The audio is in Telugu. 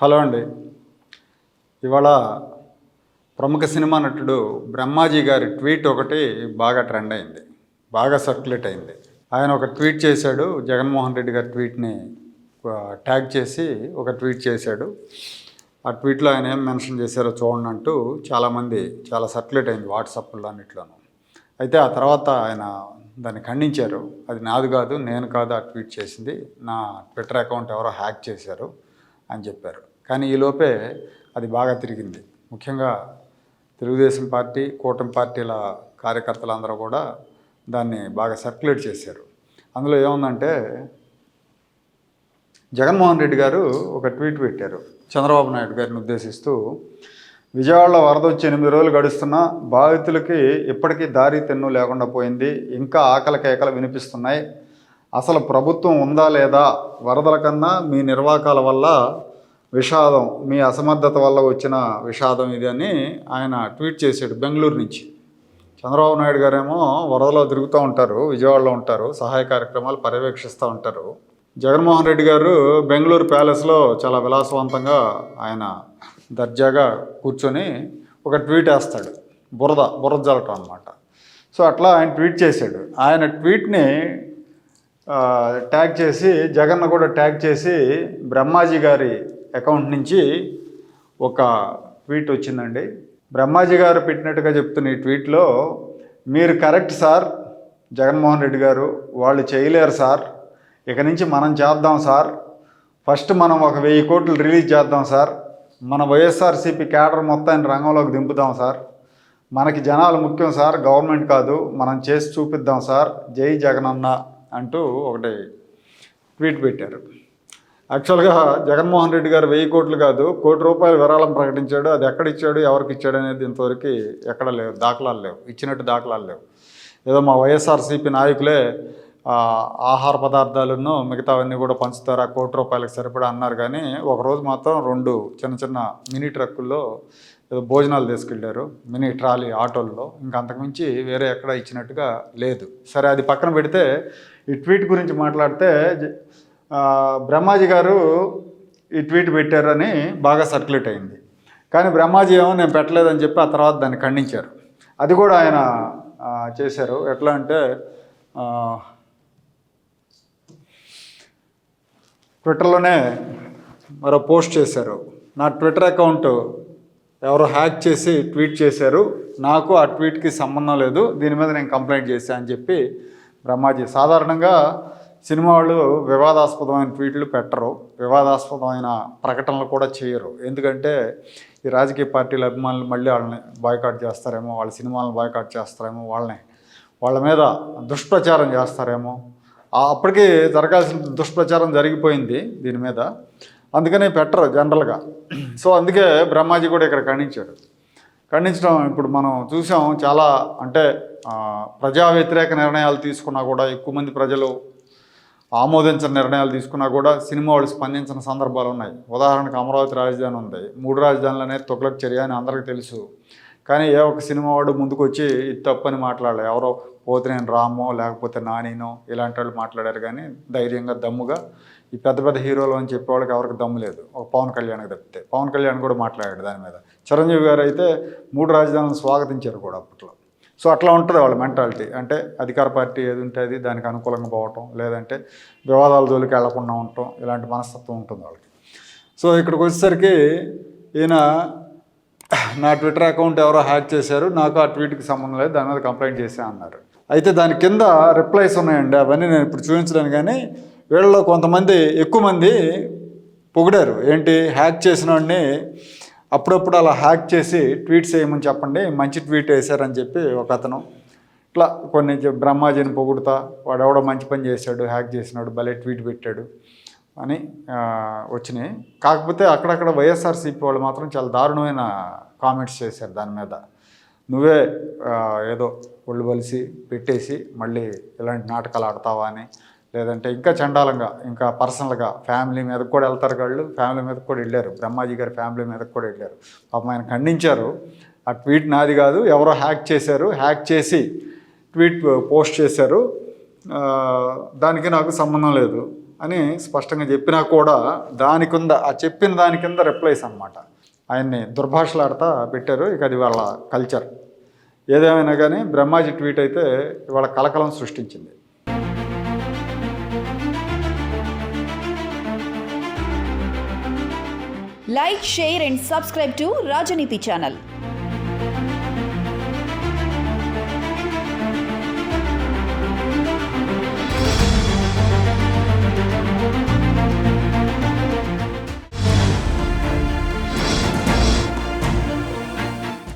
హలో అండి. ఇవాళ ప్రముఖ సినిమా నటుడు బ్రహ్మాజీ గారి ట్వీట్ ఒకటి బాగా ట్రెండ్ అయింది బాగా సర్క్యులేట్ అయింది. ఆయన ఒక ట్వీట్ చేశాడు జగన్మోహన్ రెడ్డి గారి ట్వీట్ని ట్యాగ్ చేసి ఒక ట్వీట్ చేశాడు. ఆ ట్వీట్లో ఆయన ఏం మెన్షన్ చేశారో చూడండి అంటూ చాలామంది చాలా సర్క్యులేట్ అయింది వాట్సాప్లో అన్నిట్లోనూ. అయితే ఆ తర్వాత ఆయన దాన్ని ఖండించారు అది నాది కాదు నేను కాదు ఆ ట్వీట్ చేసింది. నా ట్విట్టర్ అకౌంట్ ఎవరో హ్యాక్ చేశారు. అని చెప్పారు. కానీ ఈలోపే అది బాగా తిరిగింది. ముఖ్యంగా తెలుగుదేశం పార్టీ కూటమి పార్టీల కార్యకర్తలందరూ కూడా దాన్ని బాగా సర్క్యులేట్ చేశారు. అందులో ఏముందంటే జగన్మోహన్ రెడ్డి గారు ఒక ట్వీట్ పెట్టారు. చంద్రబాబు నాయుడు గారిని ఉద్దేశిస్తూ విజయవాడలో వరద వచ్చి ఎనిమిది రోజులు గడుస్తున్నా బాధితులకి ఇప్పటికీ దారి తెన్ను లేకుండా పోయింది. ఇంకా ఆకలి కేకలు వినిపిస్తున్నాయి. అసలు ప్రభుత్వం ఉందా లేదా వరదల కన్నా మీ నిర్వాకాల వల్ల విషాదం మీ అసమర్థత వల్ల వచ్చిన విషాదం ఇది అని ఆయన ట్వీట్ చేశాడు బెంగళూరు నుంచి. చంద్రబాబు నాయుడు గారేమో వరదలో తిరుగుతూ ఉంటారు విజయవాడలో ఉంటారు సహాయ కార్యక్రమాలు పర్యవేక్షిస్తూ ఉంటారు. జగన్మోహన్ రెడ్డి గారు బెంగళూరు ప్యాలెస్లో చాలా విలాసవంతంగా ఆయన దర్జాగా కూర్చొని ఒక ట్వీట్ వేస్తాడు. బురద బురద జల్లటం అనమాట సో అట్లా ఆయన ట్వీట్ చేశాడు. ఆయన ట్వీట్ని ట్యాగ్ చేసి జగన్ కూడా ట్యాగ్ చేసి బ్రహ్మాజీ గారి అకౌంట్ నుంచి ఒక ట్వీట్ వచ్చిందండి. బ్రహ్మాజీ గారు పెట్టినట్టుగా చెప్తున్న ఈ ట్వీట్లో మీరు కరెక్ట్ సార్ జగన్మోహన్ రెడ్డి గారు వాళ్ళు చేయలేరు సార్. ఇక నుంచి మనం చేద్దాం సార్. ఫస్ట్ మనం ఒక వెయ్యి కోట్లు రిలీజ్ చేద్దాం సార్. మన వైఎస్ఆర్సీపీ క్యాడర్ మొత్తాన్ని రంగంలోకి దింపుదాం సార్. మనకి జనాలు ముఖ్యం సార్ గవర్నమెంట్ కాదు. మనం చేసి చూపిద్దాం సార్. జై జగనన్న. అంటూ ఒకటి ట్వీట్ పెట్టారు. యాక్చువల్గా జగన్మోహన్ రెడ్డి గారు వెయ్యి కోట్లు కాదు కోటి రూపాయలు విరాళం ప్రకటించాడు అది ఎక్కడ ఇచ్చాడు ఎవరికి ఇచ్చాడు అనేది ఇంతవరకు ఎక్కడ లేవు దాఖలాలు లేవు ఇచ్చినట్టు దాఖలాలు లేవు. ఏదో మా వైఎస్ఆర్సీపీ నాయకులే ఆహార పదార్థాలను మిగతావన్నీ కూడా పంచుతారు. ఆ కోటి రూపాయలకు సరిపడా అన్నారు. కానీ ఒకరోజు మాత్రం రెండు చిన్న చిన్న మినీ ట్రక్కుల్లో భోజనాలు తీసుకెళ్ళారు మినీ ట్రాలీ ఆటోల్లో. ఇంకా అంతకుమించి వేరే ఎక్కడ ఇచ్చినట్టుగా లేదు. సరే అది పక్కన పెడితే ఈ ట్వీట్ గురించి మాట్లాడితే బ్రహ్మాజీ గారు ఈ ట్వీట్ పెట్టారని బాగా సర్క్యులేట్ అయింది. కానీ బ్రహ్మాజీ ఏమో నేను పెట్టలేదని చెప్పి ఆ తర్వాత దాన్ని ఖండించారు. అది కూడా ఆయన చేశారు. ఎట్లా అంటే ట్విట్టర్లోనే మరో పోస్ట్ చేశారు. నా ట్విట్టర్ అకౌంట్ ఎవరో హ్యాక్ చేసి ట్వీట్ చేశారు. నాకు ఆ ట్వీట్కి సంబంధం లేదు. దీని మీద నేను కంప్లైంట్ చేశాను అని చెప్పి బ్రహ్మాజీ. సాధారణంగా సినిమా వాళ్ళు వివాదాస్పదమైన ట్వీట్లు పెట్టరు. వివాదాస్పదమైన ప్రకటనలు కూడా చేయరు. ఎందుకంటే ఈ రాజకీయ పార్టీల అభిమానులు మళ్ళీ వాళ్ళని బాయ్కాట్ చేస్తారేమో వాళ్ళ సినిమాలను బాయ్కాట్ చేస్తారేమో వాళ్ళని వాళ్ళ మీద దుష్ప్రచారం చేస్తారేమో. అప్పటికి జరగాల్సిన దుష్ప్రచారం జరిగిపోయింది దీని మీద. అందుకనే పెట్టరు జనరల్గా. సో అందుకే బ్రహ్మాజీ కూడా ఇక్కడ ఖండించాడు. ఖండించడం ఇప్పుడు మనం చూసాం చాలా అంటే ప్రజా వ్యతిరేక నిర్ణయాలు తీసుకున్నా కూడా ఎక్కువ మంది ప్రజలు ఆమోదించిన నిర్ణయాలు తీసుకున్నా కూడా సినిమా వాళ్ళు స్పందించిన సందర్భాలు ఉన్నాయి. ఉదాహరణకు అమరావతి రాజధాని ఉంది. మూడు రాజధానులు అనేది తొగలకు చర్య అని అందరికీ తెలుసు. కానీ ఏ ఒక్క సినిమా వాడు ముందుకు వచ్చి ఇది తప్పని మాట్లాడలే. ఎవరో పోతినేని రామో లేకపోతే నానినో ఇలాంటి వాళ్ళు మాట్లాడారు కానీ ధైర్యంగా దమ్ముగా ఈ పెద్ద పెద్ద హీరోలు అని చెప్పేవాళ్ళకి ఎవరికి దమ్ము లేదు. ఒక పవన్ కళ్యాణ్కి తప్పితే. పవన్ కళ్యాణ్ కూడా మాట్లాడాడు దాని మీద. చిరంజీవి గారు అయితే మూడు రాజధానులను స్వాగతించారు కూడా అప్పట్లో. సో అట్లా ఉంటుంది వాళ్ళ మెంటాలిటీ. అంటే అధికార పార్టీ ఏది ఉంటే అది దానికి అనుకూలంగా పోవటం లేదంటే వివాదాల జోలికి వెళ్ళకుండా ఉండటం ఇలాంటి మనస్తత్వం ఉంటుంది వాళ్ళకి. సో ఇక్కడికి వచ్చేసరికి ఈయన నా ట్విట్టర్ అకౌంట్ ఎవరో హ్యాక్ చేశారు నాకు ఆ ట్వీట్కి సంబంధం లేదు దాని మీద కంప్లైంట్ చేశా అన్నారు. అయితే దాని కింద రిప్లైస్ ఉన్నాయండి అవన్నీ నేను ఇప్పుడు చూపించలేను కానీ వీళ్ళలో కొంతమంది ఎక్కువ మంది పొగిడారు. ఏంటి? హ్యాక్ చేసిన వాడిని అప్పుడప్పుడు అలా హ్యాక్ చేసి ట్వీట్స్ చేయమని చెప్పండి మంచి ట్వీట్ వేశారని చెప్పి ఒక అతను. ఇట్లా కొన్ని బ్రహ్మాజీని పొగుడుతా వాడు ఎవడో మంచి పని చేశాడు హ్యాక్ చేసినాడు భలే ట్వీట్ పెట్టాడు. అని వచ్చినాయి. కాకపోతే అక్కడక్కడ వైఎస్ఆర్సీపీ వాళ్ళు మాత్రం చాలా దారుణమైన కామెంట్స్ చేశారు దాని మీద. నువ్వే ఏదో ఒళ్ళు బలిసి పెట్టేసి మళ్ళీ ఇలాంటి నాటకాలు ఆడతావా అని లేదంటే ఇంకా చండాలంగా ఇంకా పర్సనల్గా ఫ్యామిలీ మీద కూడా వెళ్తారు వాళ్ళు ఫ్యామిలీ మీద కూడా వెళ్ళారు. బ్రహ్మాజీ గారి ఫ్యామిలీ మీద కూడా వెళ్ళారు. పాపం ఆయన ఖండించారు. ఆ ట్వీట్ నాది కాదు ఎవరో హ్యాక్ చేశారు. హ్యాక్ చేసి ట్వీట్ పోస్ట్ చేశారు. దానికి నాకు సంబంధం లేదు. అని స్పష్టంగా చెప్పినా కూడా దాని కింద ఆ చెప్పిన దాని కింద రిప్లైస్ అనమాట ఆయన్ని దుర్భాషలాడతా పెట్టారు ఇక అది వాళ్ళ కల్చర్ ఏదేమైనా కానీ బ్రహ్మాజీ ట్వీట్ అయితే ఇవాళ కలకలం సృష్టించింది. Like share and subscribe to Rajaneeti channel